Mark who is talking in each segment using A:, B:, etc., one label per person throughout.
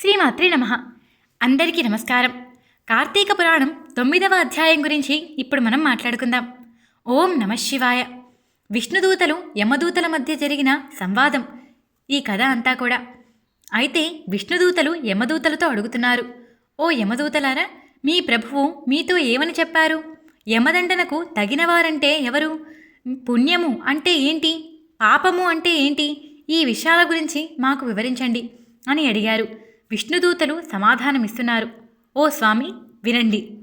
A: శ్రీమాత్రి నమ. అందరికీ నమస్కారం. కార్తీక పురాణం తొమ్మిదవ అధ్యాయం గురించి ఇప్పుడు మనం మాట్లాడుకుందాం. ఓం నమ శివాయ. విష్ణుదూతలు యమదూతల మధ్య జరిగిన సంవాదం. ఈ కథ అంతా కూడా. అయితే విష్ణుదూతలు యమదూతలతో అడుగుతున్నారు. ఓ యమదూతలారా మీ ప్రభువు మీతో ఏమని చెప్పారు? యమదండనకు తగినవారంటే ఎవరు? పుణ్యము అంటే ఏంటి? పాపము అంటే ఏంటి? ఈ విషయాల గురించి మాకు వివరించండి అని అడిగారు. విష్ణుదూతలు సమాధానమిస్తున్నారు. ఓ స్వామి వినండి.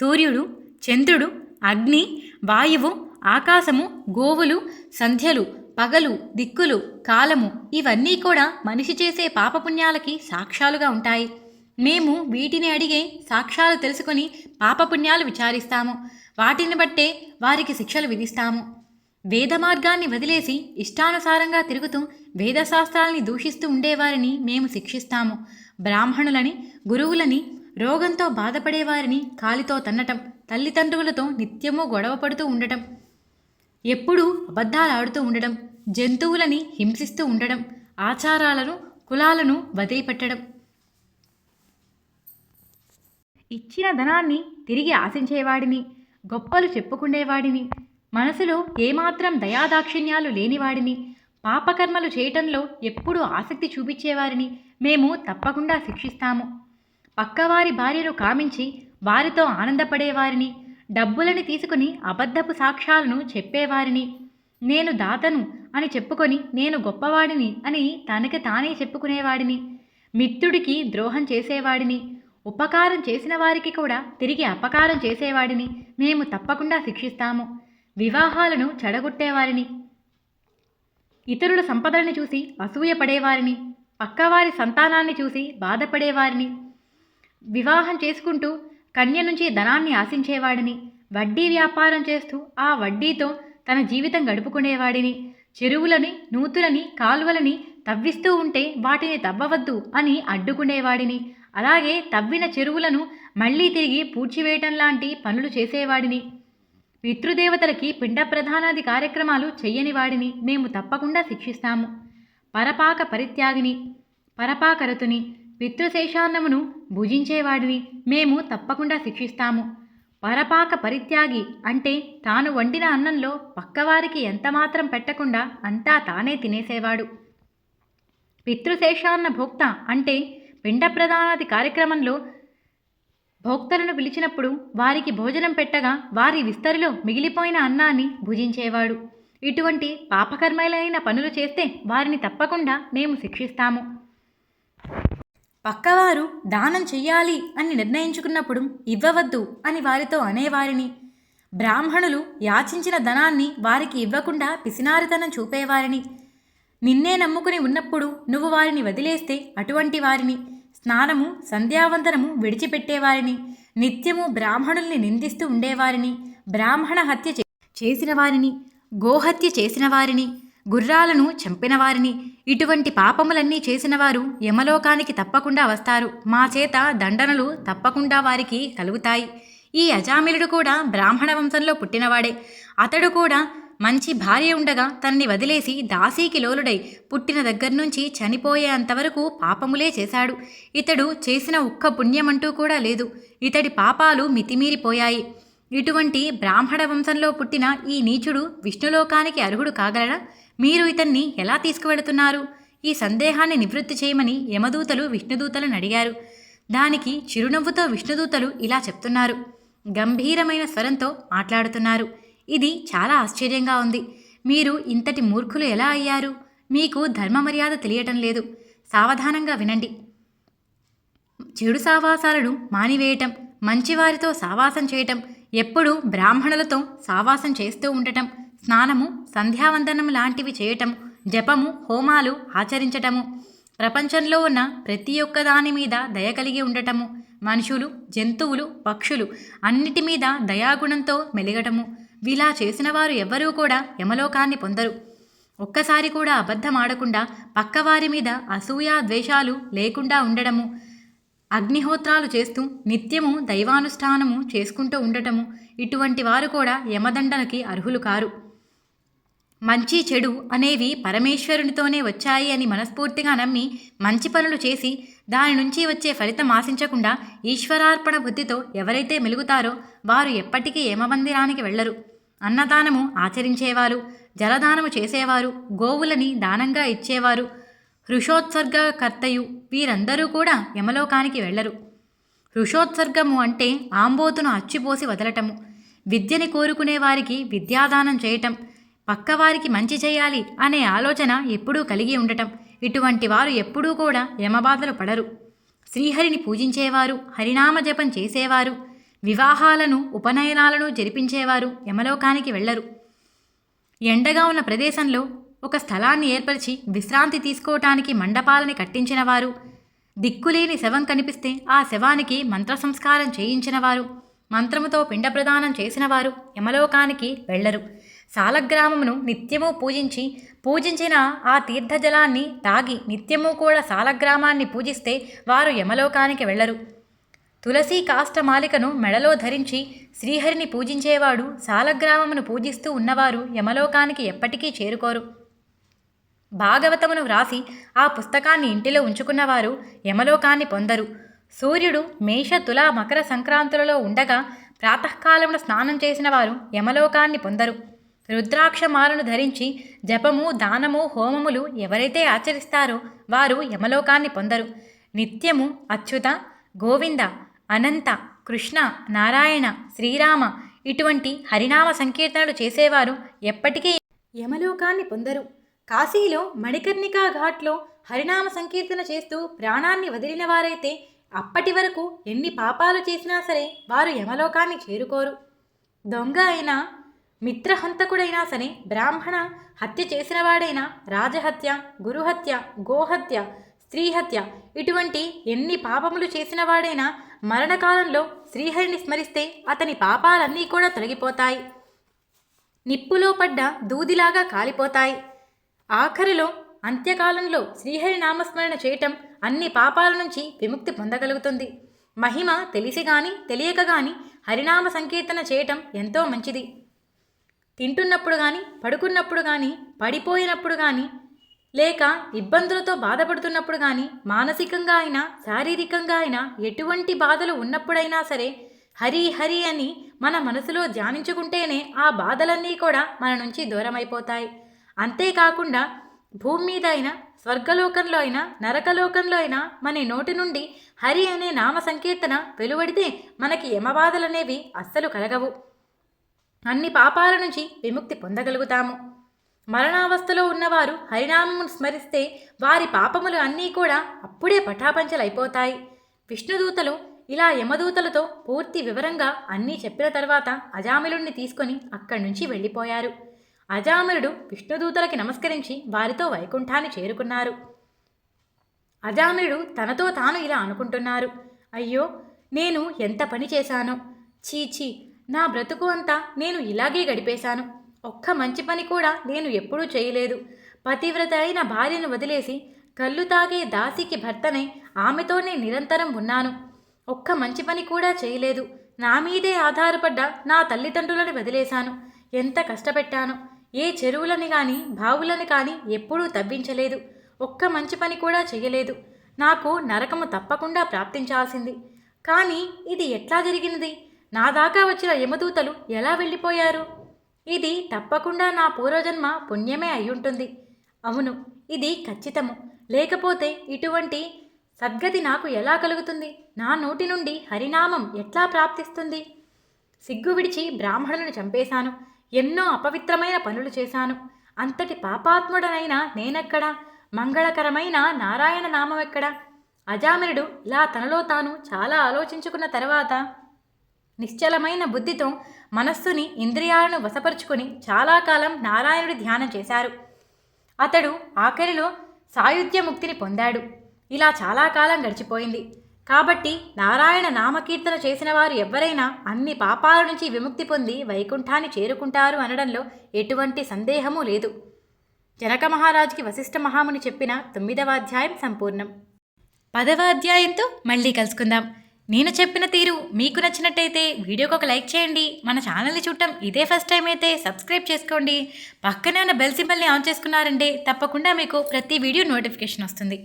A: సూర్యుడు చంద్రుడు అగ్ని వాయువు ఆకాశము గోవులు సంధ్యలు పగలు దిక్కులు కాలము ఇవన్నీ కూడా మనిషి చేసే పాపపుణ్యాలకి సాక్ష్యాలుగా ఉంటాయి. మేము వీటిని అడిగే సాక్ష్యాలు తెలుసుకొని పాపపుణ్యాలు విచారిస్తాము. వాటిని బట్టే వారికి శిక్షలు విధిస్తాము. వేద మార్గాన్ని వదిలేసి ఇష్టానుసారంగా తిరుగుతూ వేదశాస్త్రాల్ని దూషిస్తూ ఉండేవారిని మేము శిక్షిస్తాము. బ్రాహ్మణులని గురువులని రోగంతో బాధపడేవారిని కాలితో తన్నటం తల్లిదండ్రులతో నిత్యము గొడవ పడుతూ ఉండటం ఎప్పుడూ అబద్ధాలాడుతూ ఉండడం జంతువులని హింసిస్తూ ఉండడం ఆచారాలను కులాలను వదిలిపెట్టడం. ఇచ్చిన ధనాన్ని తిరిగి ఆశించేవాడిని గొప్పలు చెప్పుకునేవాడిని మనసులో ఏమాత్రం దయాదాక్షిణ్యాలు లేనివాడిని పాపకర్మలు చేయటంలో ఎప్పుడూ ఆసక్తి చూపించేవారిని మేము తప్పకుండా శిక్షిస్తాము. పక్కవారి భార్యను కామించి వారితో ఆనందపడేవారిని డబ్బులని తీసుకుని అబద్ధపు సాక్ష్యాలను చెప్పేవారిని. నేను దాతను అని చెప్పుకొని నేను గొప్పవాడిని అని తనకి తానే చెప్పుకునేవాడిని. మిత్రుడికి ద్రోహం చేసేవాడిని. ఉపకారం చేసిన వారికి కూడా తిరిగి అపకారం చేసేవాడిని. మేము తప్పకుండా శిక్షిస్తాము. వివాహాలను చెడగొట్టేవారిని. ఇతరుల సంపదలను చూసి అసూయపడేవారిని. పక్కవారి సంతానాన్ని చూసి బాధపడేవారిని. వివాహం చేసుకుంటూ కన్య నుంచి ధనాన్ని ఆశించేవాడిని. వడ్డీ వ్యాపారం చేస్తూ ఆ వడ్డీతో తన జీవితం గడుపుకునేవాడిని. చెరువులని నూతులని కాలువలని తవ్విస్తూ ఉంటే వాటిని తవ్వవద్దు అని అడ్డుకునేవాడిని. అలాగే తవ్విన చెరువులను మళ్ళీ తిరిగి పూడ్చివేయటం లాంటి పనులు చేసేవాడిని. పితృదేవతలకి పిండ ప్రధానాది కార్యక్రమాలు చెయ్యని వాడిని మేము తప్పకుండా శిక్షిస్తాము. పరపాక పరిత్యాగిని పరపాకరతుని పితృశేషాన్నమును భుజించేవాడిని మేము తప్పకుండా శిక్షిస్తాము. పరపాక పరిత్యాగి అంటే తాను వండిన అన్నంలో పక్కవారికి ఎంతమాత్రం పెట్టకుండా అంతా తానే తినేసేవాడు. పితృశేషాన్న భోక్త అంటే పిండ ప్రధానాది కార్యక్రమంలో భోక్తలను పిలిచినప్పుడు వారికి భోజనం పెట్టగా వారి విస్తరిలో మిగిలిపోయిన అన్నాన్ని భుజించేవాడు. ఇటువంటి పాపకర్మలైన పనులు చేస్తే వారిని తప్పకుండా మేము శిక్షిస్తాము. పక్కవారు దానం చెయ్యాలి అని నిర్ణయించుకున్నప్పుడు ఇవ్వవద్దు అని వారితో అనేవారిని. బ్రాహ్మణులు యాచించిన ధనాన్ని వారికి ఇవ్వకుండా పిసినారితనం చూపేవారిని. నిన్నే నమ్ముకుని ఉన్నప్పుడు నువ్వు వారిని వదిలేస్తే అటువంటి వారిని. స్నానము సంధ్యావందనము విడిచిపెట్టేవారిని. నిత్యము బ్రాహ్మణుల్ని నిందిస్తూ ఉండేవారిని. బ్రాహ్మణ హత్య చే- చేసిన వారిని గోహత్య చేసిన వారిని గుర్రాలను చంపిన వారిని ఇటువంటి పాపములన్నీ చేసినవారు యమలోకానికి తప్పకుండా వస్తారు. మా చేత దండనలు తప్పకుండా వారికి కలుగుతాయి. ఈ అజామిలుడు కూడా బ్రాహ్మణ వంశంలో పుట్టినవాడే. అతడు కూడా మంచి భార్య ఉండగా తనని వదిలేసి దాసీకి లోలుడై పుట్టిన దగ్గర నుంచి చనిపోయేంతవరకు పాపములే చేశాడు. ఇతడు చేసిన ఒక్క పుణ్యమంటూ కూడా లేదు. ఇతడి పాపాలు మితిమీరిపోయాయి. ఇటువంటి బ్రాహ్మణ వంశంలో పుట్టిన ఈ నీచుడు విష్ణులోకానికి అర్హుడు కాగలడా? మీరు ఇతన్ని ఎలా తీసుకువెళుతున్నారు? ఈ సందేహాన్ని నివృత్తి చేయమని యమదూతలు విష్ణుదూతలను అడిగారు. దానికి చిరునవ్వుతో విష్ణుదూతలు ఇలా చెప్తున్నారు. గంభీరమైన స్వరంతో మాట్లాడుతున్నారు. ఇది చాలా ఆశ్చర్యంగా ఉంది. మీరు ఇంతటి మూర్ఖులు ఎలా అయ్యారు? మీకు ధర్మ మర్యాద తెలియటం లేదు. సావధానంగా వినండి. చెడు సావాసాలను మానివేయటం మంచివారితో సావాసం చేయటం ఎప్పుడూ బ్రాహ్మణులతో సావాసం చేస్తూ ఉండటం స్నానము సంధ్యావందనం లాంటివి చేయటం జపము హోమాలు ఆచరించటము ప్రపంచంలో ఉన్న ప్రతి ఒక్క దాని మీద దయ కలిగి ఉండటము మనుషులు జంతువులు పక్షులు అన్నిటి మీద దయాగుణంతో మెలగటము విలా చేసిన వారు ఎవ్వరూ కూడా యమలోకాన్ని పొందరు. ఒక్కసారి కూడా అబద్ధం ఆడకుండా పక్కవారి మీద అసూయా ద్వేషాలు లేకుండా ఉండడము అగ్నిహోత్రాలు చేస్తూ నిత్యము దైవానుష్ఠానము చేసుకుంటూ ఉండటము ఇటువంటి వారు కూడా యమదండనకి అర్హులు కారు. మంచి చెడు అనేవి పరమేశ్వరునితోనే వచ్చాయి అని మనస్ఫూర్తిగా నమ్మి మంచి పనులు చేసి దాని నుంచి వచ్చే ఫలితం ఆశించకుండా ఈశ్వరార్పణ బుద్ధితో ఎవరైతే మెలుగుతారో వారు ఎప్పటికీ యమమందిరానికి వెళ్ళరు. అన్నదానము ఆచరించేవారు జలదానము చేసేవారు గోవులని దానంగా ఇచ్చేవారు. హృషోత్సర్గకర్తయు వీరందరూ కూడా యమలోకానికి వెళ్ళరు. హృషోత్సర్గము అంటే ఆంబోతును అచ్చిపోసి వదలటము. విద్యని కోరుకునే వారికి విద్యాదానం చేయటం. పక్కవారికి మంచి చేయాలి అనే ఆలోచన ఎప్పుడూ కలిగి ఉండటం. ఇటువంటి వారు ఎప్పుడూ కూడా యమబాధలు పడరు. శ్రీహరిని పూజించేవారు హరినామ జపం చేసేవారు. వివాహాలను ఉపనయనాలను జరిపించేవారు యమలోకానికి వెళ్ళరు. ఎండగా ఉన్న ప్రదేశంలో ఒక స్థలాన్ని ఏర్పరిచి విశ్రాంతి తీసుకోవటానికి మండపాలని కట్టించినవారు దిక్కులేని శవం కనిపిస్తే ఆ శవానికి మంత్ర సంస్కారం చేయించినవారు మంత్రముతో పిండ ప్రదానం చేసినవారు యమలోకానికి వెళ్ళరు. సాలగ్రామమును నిత్యము పూజించి పూజించిన ఆ తీర్థజలాన్ని తాగి నిత్యము కూడా సాలగ్రామాన్ని పూజిస్తే వారు యమలోకానికి వెళ్ళరు. తులసి కాష్టమాలికను మెడలో ధరించి శ్రీహరిని పూజించేవాడు సాలగ్రామమును పూజిస్తూ ఉన్నవారు యమలోకానికి ఎప్పటికీ చేరుకోరు. భాగవతమును వ్రాసి ఆ పుస్తకాన్ని ఇంటిలో ఉంచుకున్నవారు యమలోకాన్ని పొందరు. సూర్యుడు మేష తుల మకర సంక్రాంతులలో ఉండగా ప్రాతకాలమున స్నానం చేసిన వారు యమలోకాన్ని పొందరు. రుద్రాక్షమాలను ధరించి జపము దానము హోమములు ఎవరైతే ఆచరిస్తారో వారు యమలోకాన్ని పొందరు. నిత్యము అచ్యుత గోవింద అనంత కృష్ణ నారాయణ శ్రీరామ ఇటువంటి హరినామ సంకీర్తనలు చేసేవారు ఎప్పటికీ యమలోకాన్ని పొందరు. కాశీలో మణికర్ణికా ఘాట్లో హరినామ సంకీర్తన చేస్తూ ప్రాణాన్ని వదిలిన వారైతే అప్పటి వరకు ఎన్ని పాపాలు చేసినా సరే వారు యమలోకాన్ని చేరుకోరు. దొంగ అయినా మిత్రహంతకుడైనా సరే బ్రాహ్మణ హత్య చేసినవాడైనా రాజహత్య గురుహత్య గోహత్య స్త్రీహత్య ఇటువంటి ఎన్ని పాపములు చేసినవాడైనా మరణకాలంలో శ్రీహరిని స్మరిస్తే అతని పాపాలన్నీ కూడా తొలగిపోతాయి. నిప్పులో పడ్డ దూదిలాగా కాలిపోతాయి. ఆఖరిలో అంత్యకాలంలో శ్రీహరి నామస్మరణ చేయటం అన్ని పాపాల నుంచి విముక్తి పొందగలుగుతుంది. మహిమ తెలిసి గాని తెలియక గాని హరినామ సంకీర్తన చేయటం ఎంతో మంచిది. తింటున్నప్పుడు కానీ పడుకున్నప్పుడు కానీ పడిపోయినప్పుడు కానీ లేక ఇబ్బందులతో బాధపడుతున్నప్పుడు కానీ మానసికంగా అయినా శారీరకంగా అయినా ఎటువంటి బాధలు ఉన్నప్పుడైనా సరే హరి హరి అని మన మనసులో ధ్యానించుకుంటేనే ఆ బాధలన్నీ కూడా మన నుంచి దూరమైపోతాయి. అంతేకాకుండా భూమి మీద అయినా స్వర్గలోకంలో అయినా నరకలోకంలో అయినా మన నోటి నుండి హరి అనే నామ సంకీర్తన వెలువడితే మనకి యమబాధలనేవి అస్సలు కలగవు. అన్ని పాపాల నుంచి విముక్తి పొందగలుగుతాము. మరణావస్థలో ఉన్నవారు హరినామమును స్మరిస్తే వారి పాపములు అన్నీ కూడా అప్పుడే పటాపంచలైపోతాయి. విష్ణుదూతలు ఇలా యమదూతలతో పూర్తి వివరంగా అన్నీ చెప్పిన తర్వాత అజామిలుణ్ణి తీసుకొని అక్కడి నుంచి వెళ్ళిపోయారు. అజామిలుడు విష్ణుదూతలకి నమస్కరించి వారితో వైకుంఠాన్ని చేరుకున్నారు. అజామిలుడు తనతో తాను ఇలా అనుకుంటున్నారు. అయ్యో నేను ఎంత పని చేశానో? చీచీ నా బ్రతుకు అంతా నేను ఇలాగే గడిపేశాను. ఒక్క మంచి పని కూడా నేను ఎప్పుడూ చేయలేదు. పతివ్రత అయిన భార్యను వదిలేసి కళ్ళు తాగే దాసికి భర్తనై ఆమెతోనే నిరంతరం ఉన్నాను. ఒక్క మంచి పని కూడా చేయలేదు. నా మీదే ఆధారపడ్డ నా తల్లిదండ్రులను వదిలేశాను. ఎంత కష్టపెట్టాను. ఏ చెరువులని కానీ బావులను కానీ ఎప్పుడూ తవ్వించలేదు. ఒక్క మంచి పని కూడా చేయలేదు. నాకు నరకము తప్పకుండా ప్రాప్తించాల్సింది. కానీ ఇది ఎట్లా జరిగినది? నా దాకా వచ్చిన యమదూతలు ఎలా వెళ్ళిపోయారు? ఇది తప్పకుండా నా పూర్వజన్మ పుణ్యమే అయ్యుంటుంది. అవును ఇది ఖచ్చితము. లేకపోతే ఇటువంటి సద్గతి నాకు ఎలా కలుగుతుంది? నా నోటి నుండి హరినామం ఎట్లా ప్రాప్తిస్తుంది? సిగ్గు విడిచి బ్రాహ్మణులను చంపేశాను. ఎన్నో అపవిత్రమైన పనులు చేశాను. అంతటి పాపాత్ముడనైనా నేనెక్కడా? మంగళకరమైన నారాయణ నామం ఎక్కడా? అజామినుడు ఇలా తనలో తాను చాలా ఆలోచించుకున్న తర్వాత నిశ్చలమైన బుద్ధితో మనస్సుని ఇంద్రియాలను వశపరుచుకొని చాలా కాలం నారాయణుడి ధ్యానం చేశారు. అతడు ఆఖరిలో సాయుధ్య ముక్తిని పొందాడు. ఇలా చాలా కాలం గడిచిపోయింది. కాబట్టి నారాయణ నామకీర్తన చేసిన వారు ఎవరైనా అన్ని పాపాల నుంచి విముక్తి పొంది వైకుంఠాన్ని చేరుకుంటారు అనడంలో ఎటువంటి సందేహమూ లేదు. జనక మహారాజుకి వశిష్ఠ మహాముని చెప్పిన తొమ్మిదవ అధ్యాయం సంపూర్ణం. పదవ అధ్యాయంతో మళ్ళీ కలుసుకుందాం. నేను చెప్పిన తీరు మీకు నచ్చినట్టయితే వీడియోకి ఒక లైక్ చేయండి. మన ఛానల్ని చూడటం ఇదే ఫస్ట్ టైం అయితే సబ్స్క్రైబ్ చేసుకోండి. పక్కనే ఉన్న బెల్ సింబల్ని ఆన్ చేసుకున్నారంటే తప్పకుండా మీకు ప్రతి వీడియో నోటిఫికేషన్ వస్తుంది.